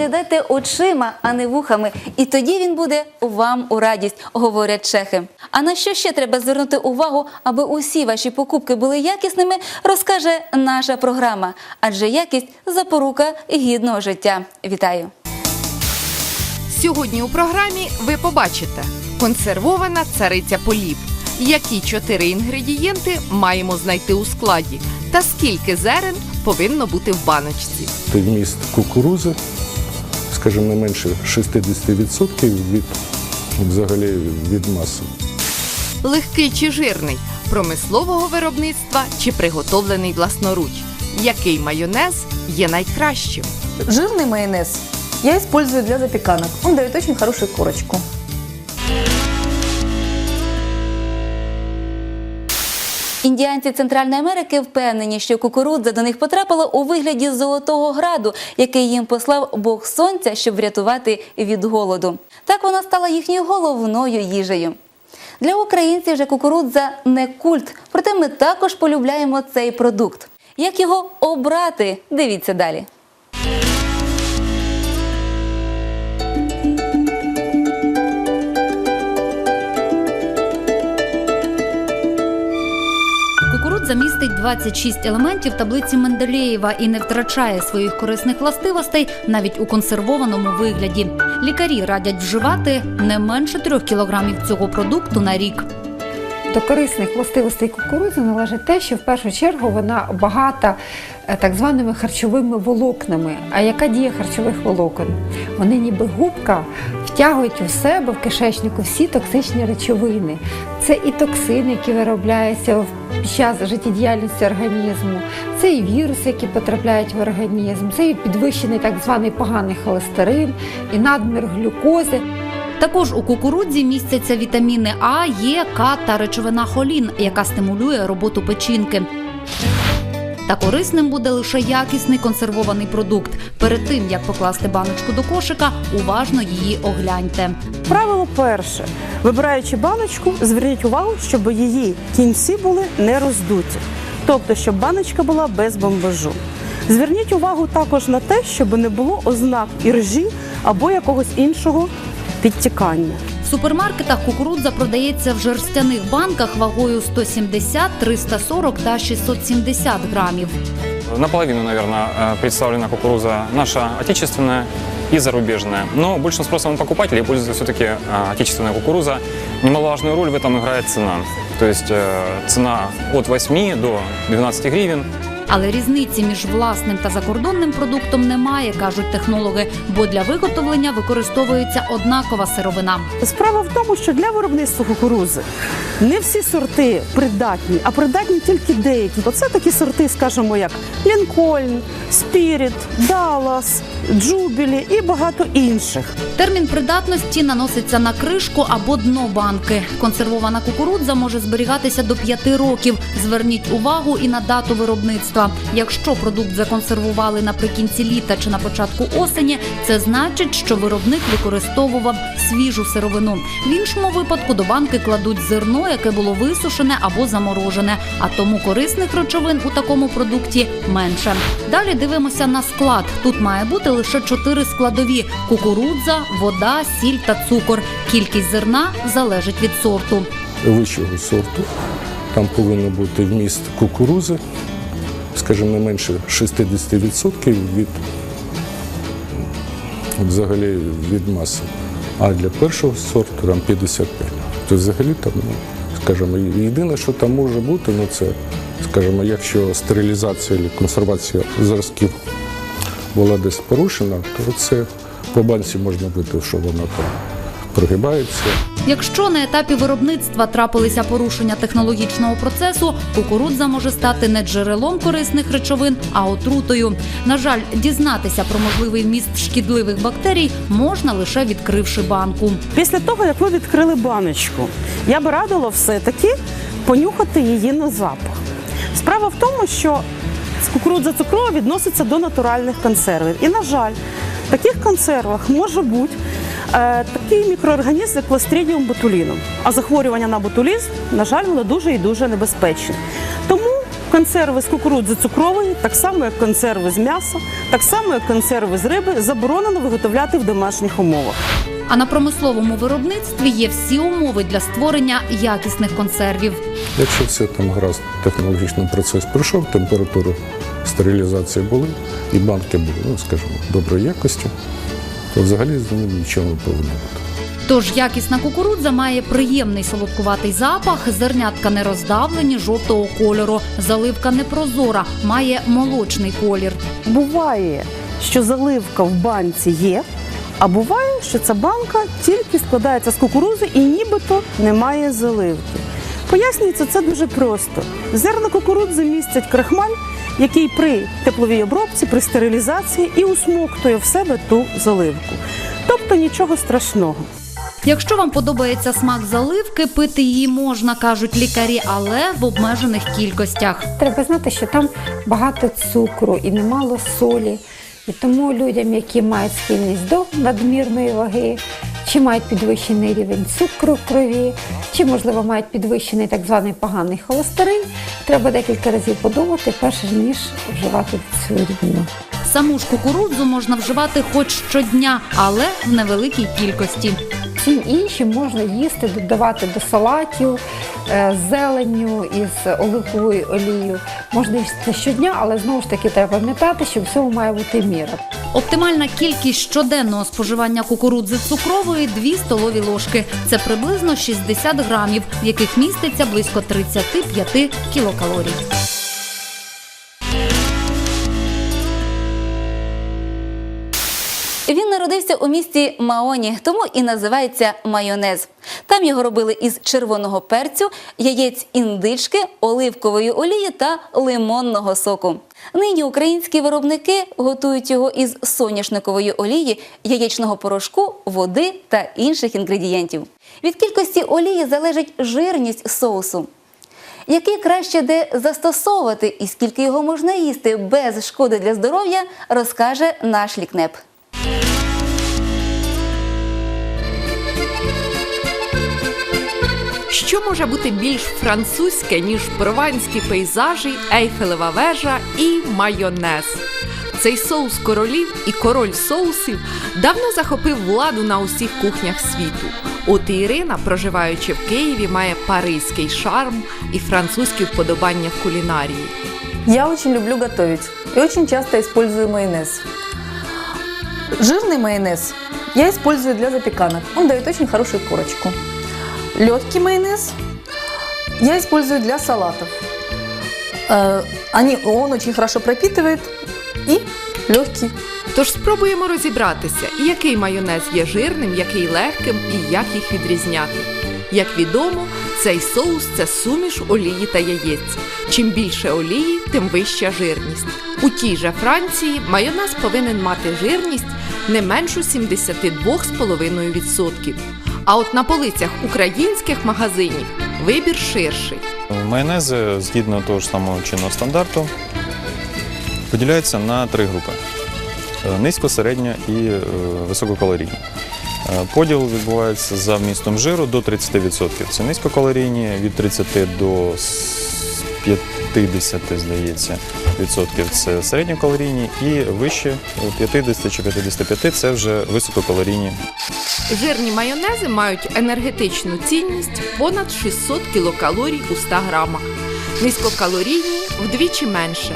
Розглядайте очима, а не вухами, і тоді він буде вам у радість, говорять чехи. А на що ще треба звернути увагу, аби усі ваші покупки були якісними, розкаже наша програма. Адже якість запорука гідного життя. Вітаю! Сьогодні у програмі ви побачите консервована цариця полів. Які чотири інгредієнти маємо знайти у складі, та скільки зерен повинно бути в баночці. вміст кукурузи, скажімо, не менше 60% від взагалі від маси. Легкий чи жирний, промислового виробництва чи приготовлений власноруч. Який майонез є найкращим? Жирний майонез я использую для запеканок. Он дает очень хорошую корочку. Індіанці Центральної Америки впевнені, що кукурудза до них потрапила у вигляді золотого граду, який їм послав Бог Сонця, щоб врятувати від голоду. Так вона стала їхньою головною їжею. Для українців же кукурудза не культ, проте ми також полюбляємо цей продукт. Як його обрати? Дивіться далі. 26 елементів таблиці Менделєєва і не втрачає своїх корисних властивостей навіть у консервованому вигляді. Лікарі радять вживати не менше 3 кілограмів цього продукту на рік. До корисних властивостей кукурудзи належить те, що в першу чергу вона багата е, так званими харчовими волокнами. А яка дія харчових волокон? Вони ніби губка втягують у себе в кишечнику всі токсичні речовини. Це і токсини, які виробляються під час життєдіяльності організму, це і віруси, які потрапляють в організм, це і підвищений так званий поганий холестерин, і надмір глюкози. Також у кукурудзі містяться вітаміни А, Е, К та речовина холін, яка стимулює роботу печінки. Та корисним буде лише якісний консервований продукт. Перед тим як покласти баночку до кошика, уважно її огляньте. Правило перше. Вибираючи баночку, зверніть увагу, щоб її кінці були не роздуті. Тобто, щоб баночка була без бомбажу. Зверніть увагу також на те, щоб не було ознак іржі або якогось іншого підтікання. В супермаркетах кукурудза продається в жерстяних банках вагою 170, 340 та 670 грамів. Наполовину, наверное, э, представлена кукуруза наша отечественная и зарубежная. Но большим спросом у покупателей пользуется все-таки отечественная кукуруза. Немаловажную роль в этом играет цена. То есть э, цена от 8 до 12 гривен. Але різниці між власним та закордонним продуктом немає, кажуть технологи, бо для виготовлення використовується однакова сировина. Справа в тому, що для виробництва кукурузи не всі сорти придатні, а придатні тільки деякі. Оце такі сорти, скажімо, як Лінкольн, Спіріт, Даллас, Джубілі і багато інших. Термін придатності наноситься на кришку або дно банки. Консервована кукурудза може зберігатися до 5 років. Зверніть увагу і на дату виробництва. Якщо продукт законсервували наприкінці літа чи на початку осені, це значить, що виробник використовував свіжу сировину. В іншому випадку до банки кладуть зерно, яке було висушене або заморожене, а тому корисних речовин у такому продукті менше. Далі дивимося на склад. Тут має бути лише чотири складові: кукурудза, вода, сіль та цукор. Кількість зерна залежить від сорту. вищого сорту. Там повинен бути вміст кукурузи, скажімо, не менше 60% від взагалі від маси. А для першого сорту там 55%. То взагалі там, ну, скажімо, єдине, що там може бути, ну це, скажімо, якщо стерилізація або консервація зразків була десь порушена, то це по банці можна бути, що вона там прогибається. Якщо на етапі виробництва трапилися порушення технологічного процесу, кукурудза може стати не джерелом корисних речовин, а отрутою. На жаль, дізнатися про можливий вміст шкідливих бактерій можна лише відкривши банку. Після того, як ви відкрили баночку, я би радила все-таки понюхати її на запах. Справа в тому, що кукурудза цукрова відноситься до натуральних консервів. І, на жаль, в таких консервах може бути такий мікроорганізм, як Clostridium botulinum. А захворювання на ботулізм, на жаль, воно дуже і дуже небезпечне. Тому консерви з кукурудзи цукрової, так само як консерви з м'яса, так само як консерви з риби, заборонено виготовляти в домашніх умовах. А на промисловому виробництві є всі умови для створення якісних консервів. Якщо все там гаразд, технологічний процес пройшов, температури стерилізації були, і банки були, ну скажімо, доброї якості, то взагалі з ними нічого не повинно бути. Тож якісна кукурудза має приємний солодкуватий запах, зернятка не роздавлені жовтого кольору, заливка непрозора, має молочний колір. Буває, що заливка в банці є, а буває, що ця банка тільки складається з кукурузи і нібито немає заливки. Пояснюється це дуже просто. Зерна кукурудзи містять крахмаль, який при тепловій обробці, при стерилізації і усмоктує в себе ту заливку. Тобто нічого страшного. Якщо вам подобається смак заливки, пити її можна, кажуть лікарі, але в обмежених кількостях. Треба знати, що там багато цукру і немало солі. І тому людям, які мають схильність до надмірної ваги, чи мають підвищений рівень цукру в крові, чи, можливо, мають підвищений так званий поганий холестерин, треба декілька разів подумати, перш ніж вживати цю рідину. Саму ж кукурудзу можна вживати хоч щодня, але в невеликій кількості. Всім іншим можна їсти, додавати до салатів е, з зеленню із оливковою олією. Можна їсти щодня, але знову ж таки треба пам'ятати, що всьому має бути міра. Оптимальна кількість щоденного споживання кукурудзи цукрової 2 столові ложки. Це приблизно 60 грамів, в яких міститься близько 35 кілокалорій. Він народився у місті Маоні, тому і називається майонез. Там його робили із червоного перцю, яєць індички, оливкової олії та лимонного соку. Нині українські виробники готують його із соняшникової олії, яєчного порошку, води та інших інгредієнтів. Від кількості олії залежить жирність соусу. Який краще де застосовувати і скільки його можна їсти без шкоди для здоров'я, розкаже наш лікнеп. Що може бути більш французьке, ніж прованські пейзажі, ейфелева вежа і майонез? Цей соус королів і король соусів давно захопив владу на усіх кухнях світу. От і Ірина, проживаючи в Києві, має паризький шарм і французькі вподобання в кулінарії. Я очень люблю готовить и очень часто использую майонез. Жирный майонез я использую для запеканок. Он дает очень хорошую корочку. Легкий майонез я использую для салатов. Э, Они, он очень хорошо пропитывает и легкий. Тож спробуємо розібратися, який майонез є жирним, який легким і як їх відрізняти. Як відомо, цей соус це суміш олії та яєць. Чим більше олії, тим вища жирність. У тій же Франції майонез повинен мати жирність не меншу 72,5%. А от на полицях українських магазинів вибір ширший. Майонези, згідно того ж самого чинного стандарту, поділяються на три групи: Е, низько, середньо і е, висококалорійні. Е, Поділ відбувається за вмістом жиру до 30%. Це низькокалорійні, від 30 до с- 50, здається, відсотків це середньокалорійні, і вище е, 50 чи 55 це вже висококалорійні Жирні майонези мають енергетичну цінність понад 600 кілокалорій у 100 грамах. Низькокалорійні вдвічі менше.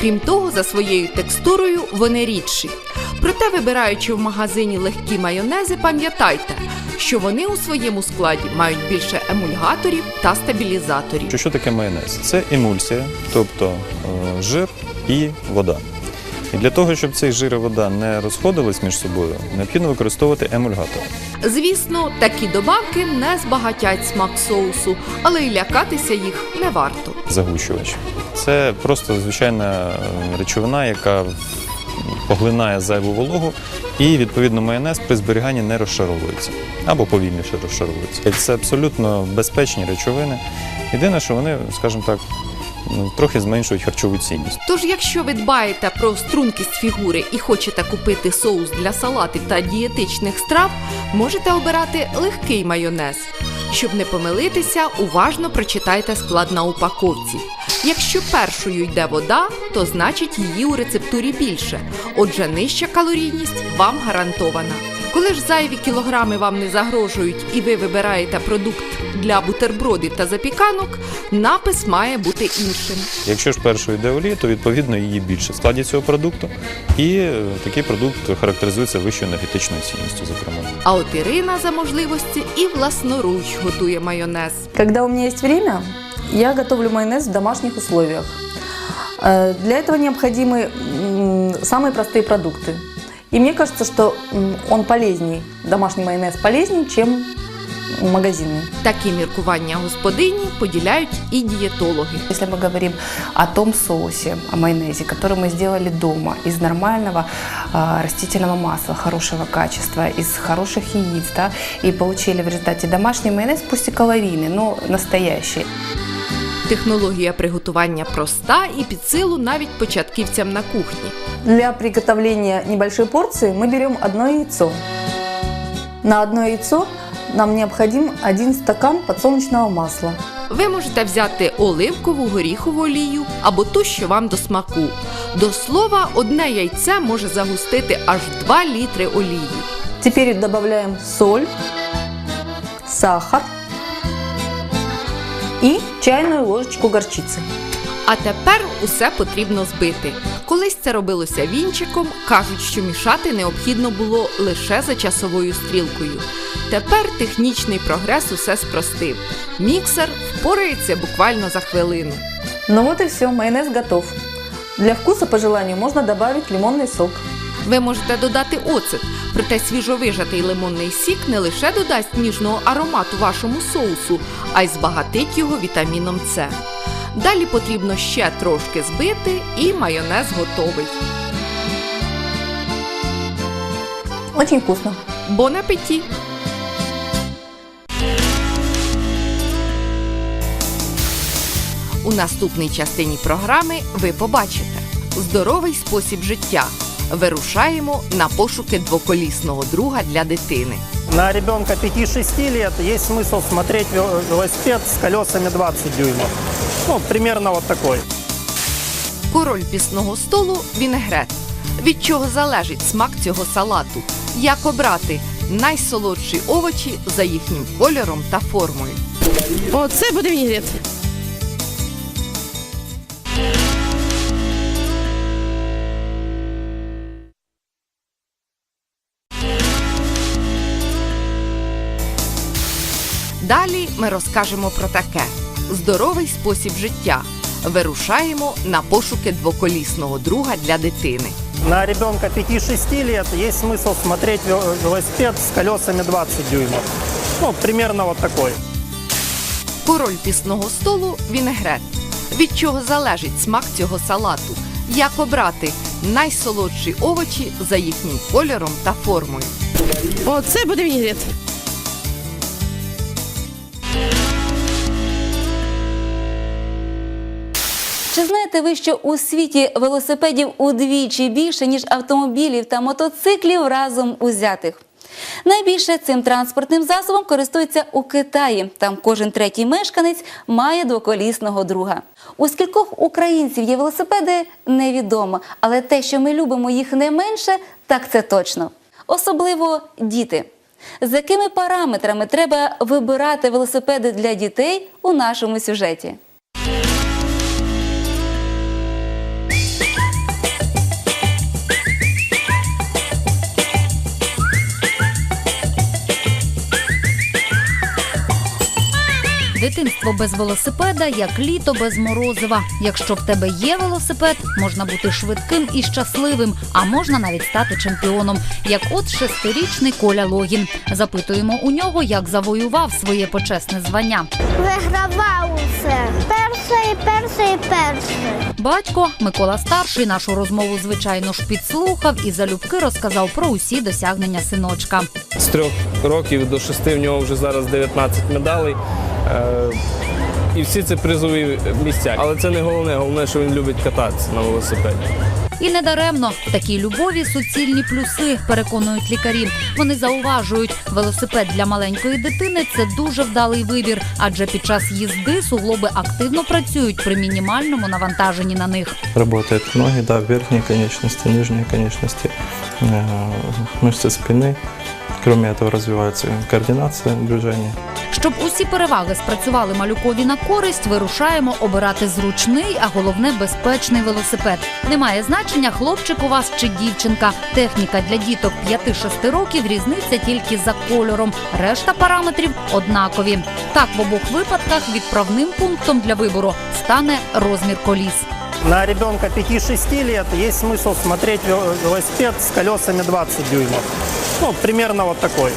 Крім того, за своєю текстурою вони рідші. Проте, вибираючи в магазині легкі майонези, пам'ятайте, що вони у своєму складі мають більше емульгаторів та стабілізаторів. Що, таке майонез? Це емульсія, тобто е, жир і вода. І для того, щоб цей жир і вода не розходились між собою, необхідно використовувати емульгатор. Звісно, такі добавки не збагатять смак соусу, але й лякатися їх не варто. Загущувач. Це просто звичайна е, речовина, яка поглинає зайву вологу, і відповідно майонез при зберіганні не розшаровується або повільніше розшаровується. Це абсолютно безпечні речовини. Єдине, що вони, скажімо так, трохи зменшують харчову цінність. Тож, якщо ви дбаєте про стрункість фігури і хочете купити соус для салатів та дієтичних страв, можете обирати легкий майонез. Щоб не помилитися, уважно прочитайте склад на упаковці. Якщо першою йде вода, то значить її у рецептурі більше. Отже, нижча калорійність вам гарантована. Коли ж зайві кілограми вам не загрожують і ви вибираєте продукт для бутербродів та запіканок, напис має бути іншим. Якщо ж першою йде олія, то відповідно її більше в складі цього продукту. І е, такий продукт характеризується вищою енергетичною цінністю, зокрема. А от Ірина за можливості і власноруч готує майонез. Когда у меня есть время, я готовлю майонез в домашних условиях. Э, Для этого необходимы м, самые простые продукты. И мне кажется, что м, он полезней, домашний майонез полезнее, чем магазинный. Такі міркування господині поділяють і дієтологи. Если мы говорим о том соусе, о майонезе, который мы сделали дома из нормального а, растительного масла хорошего качества, из хороших яиц, да, и получили в результате домашний майонез, пусть и калорийный, но настоящий. Технологія приготування проста і під силу навіть початківцям на кухні. Для приготовления небольшой порции мы берем одно яйцо. На одно яйцо нам необходим один стакан подсолнечного масла. Ви можете взяти оливкову горіхову олію або ту, що вам до смаку. До слова, одне яйце може загустити аж 2 літри олії. Теперь добавляем соль, сахар и чайную ложечку горчицы. А тепер усе потрібно збити. Колись це робилося вінчиком, кажуть, що мішати необхідно було лише за часовою стрілкою. Тепер технічний прогрес усе спростив. Міксер впорається буквально за хвилину. Ну вот и все, майонез готов. Для вкуса по желанию можно добавить лимонный сок. Ви можете додати оцет, проте свіжовижатий лимонний сік не лише додасть ніжного аромату вашому соусу, а й збагатить його вітаміном С. Далі потрібно ще трошки збити, і майонез готовий. Очень вкусно. Бон апеті! У наступній частині програми ви побачите здоровий спосіб життя. Вирушаємо на пошуки двоколісного друга для дитини. На ребенка 5-6 лет есть смысл смотреть вел- велосипед с колесами 20 дюймов. Ну, примерно вот такой. Король пісного столу вінегрет. Від чого залежить смак цього салату? Як обрати найсолодші овочі за їхнім кольором та формою? Оце буде вінігрет. Далі ми розкажемо про таке: здоровий спосіб життя. Вирушаємо на пошуки двоколісного друга для дитини. На ребенка 5-6 лет есть смысл смотреть вел- велосипед с колесами 20 дюймов. Ну, примерно вот такой. Король пісного столу вінегрет. Від чого залежить смак цього салату? Як обрати найсолодші овочі за їхнім кольором та формою? Оце буде вінігрет. Чи знаєте ви, що у світі велосипедів удвічі більше, ніж автомобілів та мотоциклів разом узятих? Найбільше цим транспортним засобом користуються у Китаї. Там кожен третій мешканець має двоколісного друга. У скількох українців є велосипеди, невідомо, але те, що ми любимо їх не менше, так це точно. Особливо діти. З якими параметрами треба вибирати велосипеди для дітей у нашому сюжеті? Дитинство без велосипеда як літо без морозива. Якщо в тебе є велосипед, можна бути швидким і щасливим, а можна навіть стати чемпіоном. Як от шестирічний Коля Логін. Запитуємо у нього, як завоював своє почесне звання. Вигравав усе. Перший, перший, перший. Батько Микола старший нашу розмову, звичайно ж, підслухав і залюбки розказав про усі досягнення синочка. З трьох років до шести в нього вже зараз 19 медалей. Е, І всі це призові місця. Але це не головне, головне, що він любить кататися на велосипеді. І не даремно в такій любові суцільні плюси, переконують лікарі. Вони зауважують, велосипед для маленької дитини це дуже вдалий вибір, адже під час їзди суглоби активно працюють при мінімальному навантаженні на них. Работают ноги, да, верхние конечности, нижние конечности, э, мышцы спины. Кроме этого развивается координация движения. Щоб усі переваги спрацювали малюкові на користь, вирушаємо обирати зручний, а головне безпечний велосипед. Немає значення, хлопчик у вас чи дівчинка. Техніка для діток 5-6 років різниця тільки за кольором. Решта параметрів однакові. Так, в обох випадках відправним пунктом для вибору стане розмір коліс. На ребенка 5-6 лет есть смысл смотреть вел- велосипед с колесами 20 дюймов. Ну, примерно вот такой.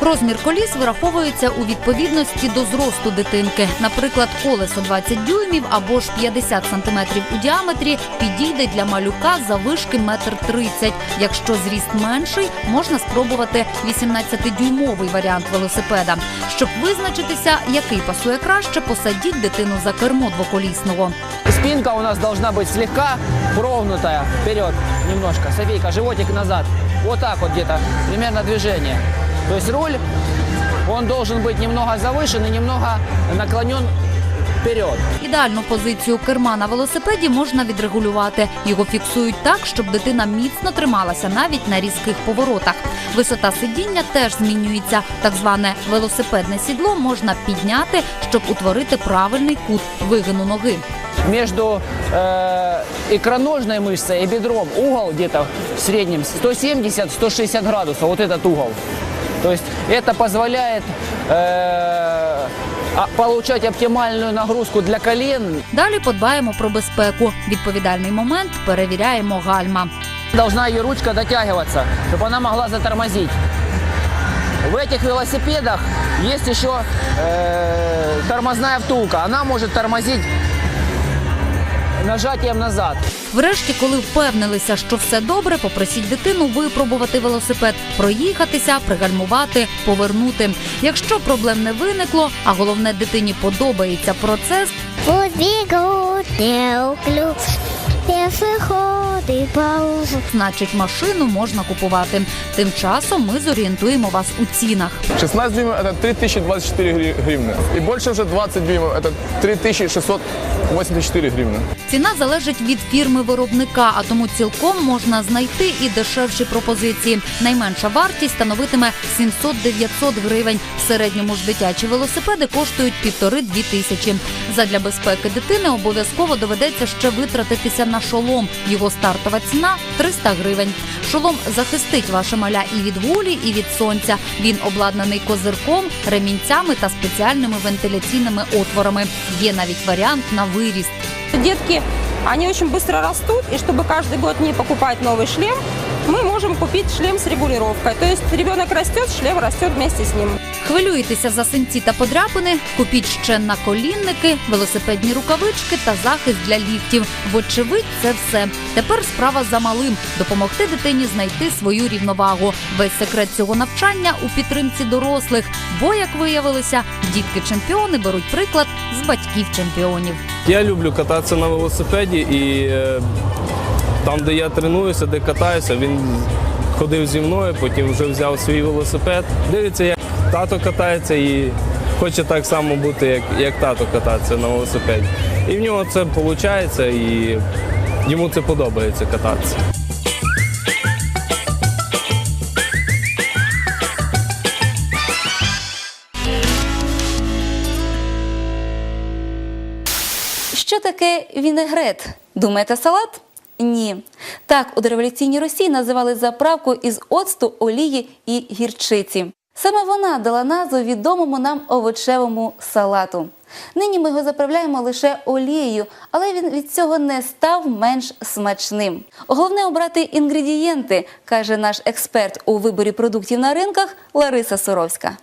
Розмір коліс вираховується у відповідності до зросту дитинки. Наприклад, колесо 20 дюймів або ж 50 сантиметрів у діаметрі підійде для малюка завишки метр 30. Якщо зріст менший, можна спробувати 18-дюймовий варіант велосипеда. Щоб визначитися, який пасує краще, посадіть дитину за кермо двоколісного. Спинка у нас должна быть слегка прогнутая вперед немножко. Софейка, животик назад. Вот так вот где-то примерно движение. То есть руль, он должен быть немного завышен и немного наклонен вперед. Ідеальну позицію керма на велосипеді можна відрегулювати. Його фіксують так, щоб дитина міцно трималася навіть на різких поворотах. Висота сидіння теж змінюється. Так зване велосипедне сідло можна підняти, щоб утворити правильний кут вигину ноги. Между э, икроножной мышцей и бедром угол где-то в среднем 170-160 градусов. Вот этот угол. То есть это позволяет э, а- получать оптимальную нагрузку для колен, Далі подбаємо про безпеку. Відповідальний момент перевіряємо гальма. Должна ее ручка дотягиваться, чтобы она могла затормозить. В этих велосипедах есть еще э, тормозная втулка. Она может тормозить нажатием назад. Врешті, коли впевнилися, що все добре, попросіть дитину випробувати велосипед, проїхатися, пригальмувати, повернути. Якщо проблем не виникло, а головне дитині подобається процес, Убегу, люблю, пешеходы по значить машину можна купувати. Тим часом ми зорієнтуємо вас у цінах. 16 дюймов это 3024 гри- гривны. И больше уже 20 дюймов это 3684 гривны. Ціна залежить від фірми виробника, а тому цілком можна знайти і дешевші пропозиції. Найменша вартість становитиме 700-900 гривень. В середньому ж дитячі велосипеди коштують півтори-дві тисячі. Задля безпеки дитини обов'язково доведеться ще витратитися на шолом. Його стартова ціна 300 гривень. Шолом захистить ваше маля і від гулі, і від сонця. Він обладнаний козирком, ремінцями та спеціальними вентиляційними отворами. Є навіть варіант на виріст. Детки, они очень быстро растут, и чтобы каждый год не покупать новый шлем, мы можем купить шлем с регулировкой. То есть ребенок растет, шлем растет вместе с ним. Хвилюєтеся за синці та подряпини? Купіть ще наколінники, велосипедні рукавички та захист для ліктів. Вочевидь, це все. Тепер справа за малим допомогти дитині знайти свою рівновагу. Весь секрет цього навчання у підтримці дорослих. Бо, як виявилося, дітки-чемпіони беруть приклад з батьків чемпіонів. Я люблю кататися на велосипеді і е, там, де я тренуюся, де катаюся, він ходив зі мною, потім вже взяв свій велосипед. Дивиться, як тато катається і хоче так само бути, як, як тато кататися на велосипеді. І в нього це виходить, і йому це подобається кататися. Що таке вінегрет? Думаєте, салат? Ні. Так у дореволюційній Росії називали заправку із оцту, олії і гірчиці. Саме вона дала назву відомому нам овочевому салату. Нині ми його заправляємо лише олією, але він від цього не став менш смачним. Головне обрати інгредієнти, каже наш експерт у виборі продуктів на ринках Лариса Соровська.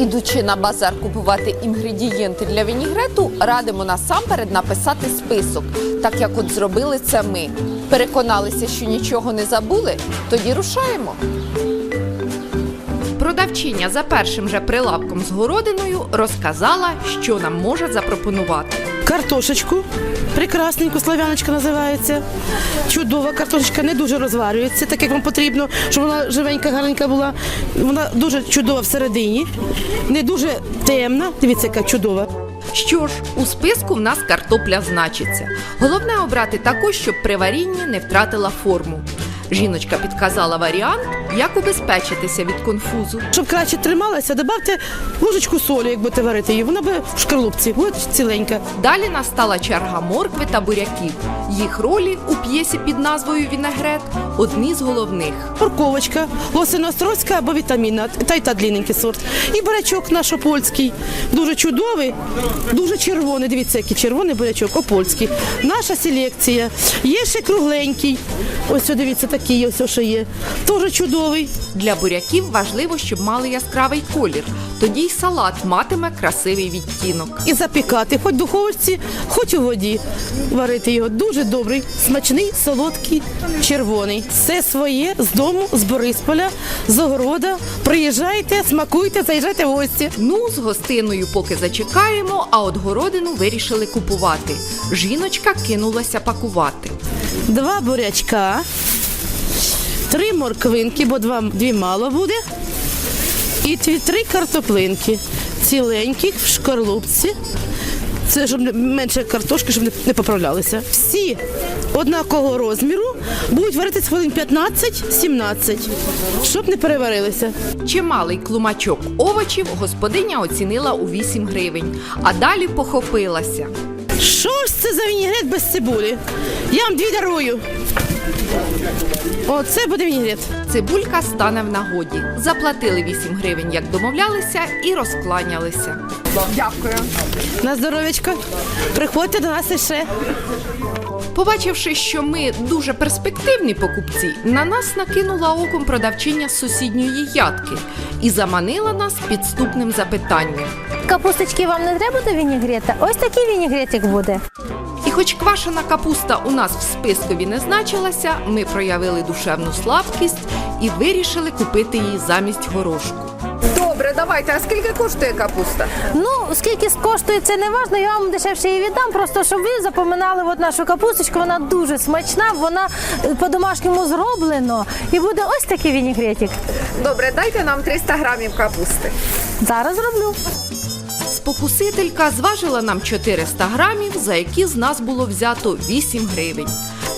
Ідучи на базар купувати інгредієнти для вінігрету, радимо насамперед написати список, так як от зробили це ми. Переконалися, що нічого не забули, тоді рушаємо. Про Продавчиня за першим же прилавком з городиною розказала, що нам може запропонувати. Картошечку, прекрасненьку, славяночка називається. Чудова картошечка, не дуже розварюється, так як вам потрібно, щоб вона живенька, гарненька була. Вона дуже чудова всередині, не дуже темна. Дивіться, яка чудова. Що ж, у списку в нас картопля значиться. Головне обрати таку, щоб при варінні не втратила форму. Жіночка підказала варіант, як убезпечитися від конфузу. Щоб краще трималася, додавте ложечку солі, як будете варити її. Вона буде в шкарлупці, буде ціленька. Далі настала черга моркви та буряків. Їх ролі у п'єсі під назвою Вінегрет одні з головних. Морковочка, лосиностройська або вітамінна, та й та длинненький сорт. І бурячок наш опольський, дуже чудовий, дуже червоний. Дивіться, який червоний бурячок, опольський. Наша селекція. Є ще кругленький. Ось, дивіться, такий ось що є. Теж чудовий. Для буряків важливо, щоб мали яскравий колір. Тоді й салат матиме красивий відтінок. І запікати, хоч в духовці, хоч у воді. Варити його дуже добрий, смачний, солодкий, червоний. Все своє з дому, з Борисполя, з огорода. Приїжджайте, смакуйте, заїжджайте в гості. Ну, з гостиною поки зачекаємо, а от городину вирішили купувати. Жіночка кинулася пакувати. Два бурячка, три морквинки, бо два, дві мало буде. І три картоплинки. Ціленьких в шкарлупці. Це щоб менше картошки, щоб не, поправлялися. Всі однакового розміру будуть варитися хвилин 15-17, щоб не переварилися. Чималий клумачок овочів господиня оцінила у 8 гривень, а далі похопилася. Що ж це за вінігрет без цибулі? Я вам дві дарую. Оце буде вінігрет. Цибулька стане в нагоді. Заплатили 8 гривень, як домовлялися, і розкланялися. Дякую. На здоров'ячко. Приходьте до нас іще. Побачивши, що ми дуже перспективні покупці, на нас накинула оком продавчиня з сусідньої ядки і заманила нас підступним запитанням. Капусточки вам не треба до вінігрета? Ось такий вінігретик буде. І хоч квашена капуста у нас в спискові не значилася, ми проявили душевну слабкість і вирішили купити її замість горошку. Добре, давайте. А скільки коштує капуста? Ну, скільки коштує, це не важливо, я вам дешевше її віддам, просто щоб ви запоминали от нашу капусточку, вона дуже смачна, вона е, по-домашньому зроблено. І буде ось такий вінігретик. Добре, дайте нам 300 грамів капусти. Зараз зроблю. Спокусителька зважила нам 400 грамів, за які з нас було взято 8 гривень.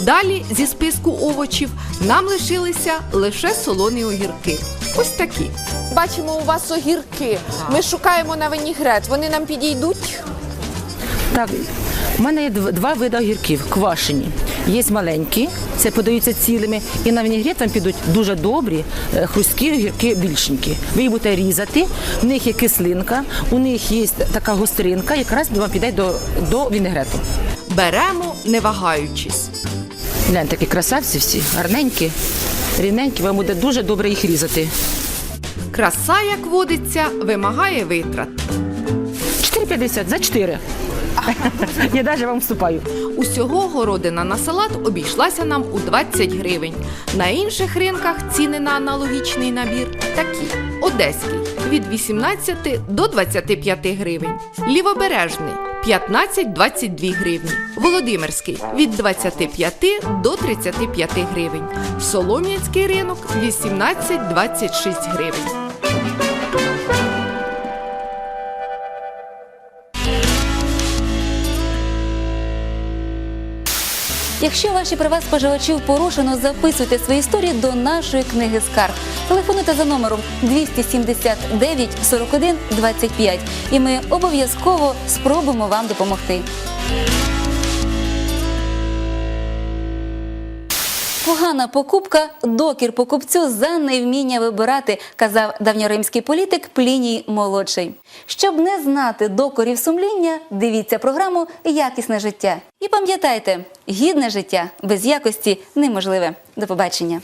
Далі зі списку овочів нам лишилися лише солоні огірки. Ось такі. Бачимо, у вас огірки. Ми шукаємо на винігрет. Вони нам підійдуть. Так, у мене є дв- два види огірків квашені. Є маленькі, це подаються цілими, і на вінігрет вам підуть дуже добрі, е, хрусткі огірки більшенькі. Ви їх будете різати, в них є кислинка, у них є така гостринка, якраз вам піде до, до вінегрету. Беремо, не вагаючись. Гляньте, такі красавці всі, гарненькі, рівненькі, вам буде дуже добре їх різати. Краса, як водиться, вимагає витрат. 4,50 за 4. Я навіть вам вступаю. Усього городина на салат обійшлася нам у 20 гривень. На інших ринках ціни на аналогічний набір такі: Одеський від 18 до 25 гривень, Лівобережний 15-22 гривні, Володимирський від 25 до 35 гривень, Солом'янський ринок 18-26 гривень. Якщо ваші права споживачів порушено, записуйте свої історії до нашої книги скарг. Телефонуйте за номером 279 41 25 і ми обов'язково спробуємо вам допомогти. Погана покупка докір покупцю за невміння вибирати, казав давньоримський політик Пліній молодший. Щоб не знати докорів сумління, дивіться програму Якісне життя. І пам'ятайте, гідне життя без якості неможливе. До побачення.